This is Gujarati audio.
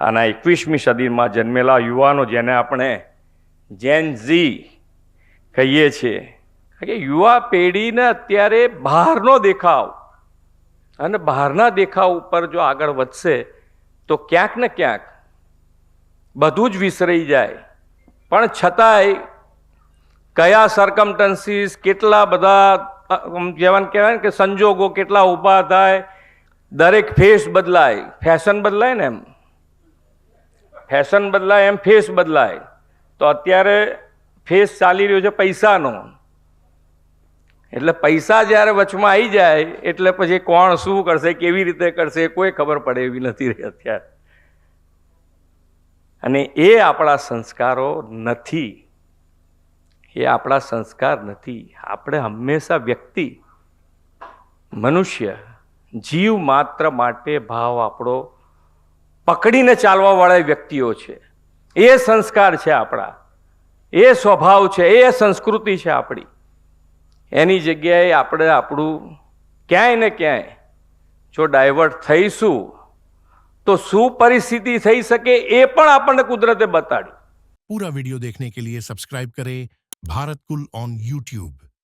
અને એકવીસમી સદીમાં જન્મેલા યુવાનો જેને આપણે જેન ઝી કહીએ છીએ. કે યુવા પેઢીને અત્યારે બહારનો દેખાવ અને બહારના દેખાવ ઉપર જો આગળ વધશે, તો ક્યાંક ને ક્યાંક બધું જ વિસરાઈ જાય. પણ છતાંય કયા સરકમટન્સીસ કેટલા બધા જેવાને કહેવાય ને કે સંજોગો કેટલા ઊભા થાય, દરેક ફેસ બદલાય ફેશન બદલાય ને એમ. ફેશન બદલાય એમ ફેસ બદલાય. તો અત્યારે ફેસ ચાલી રહ્યો છે પૈસાનો. એટલે પૈસા જ્યારે વચમાં આવી જાય, એટલે પછી કોણ શું કરશે, કેવી રીતે કરશે, કોઈ ખબર પડે એવી નથી રહી અત્યારે. અને એ આપણા સંસ્કારો નથી. એ આપણા સંસ્કાર નથી. આપણે હંમેશા વ્યક્તિ, મનુષ્ય, જીવ માત્ર માટે ભાવ આપણો પકડીને ચાલવાવાળા વ્યક્તિઓ છે. એ સંસ્કાર છે આપણા. એ સ્વભાવ છે, એ સંસ્કૃતિ છે આપણી. એની જગ્યાએ આપણે આપણું ક્યાંય ને ક્યાંય જો ડાયવર્ટ થઈશું, તો શું પરિસ્થિતિ થઈ શકે એ પણ આપણને કુદરતે બતાડ્યું. પૂરા વિડિયો દેખને કે લીએ સબસ્ક્રાઇબ કરે ભારત કુલ ઓન યુટ્યુબ.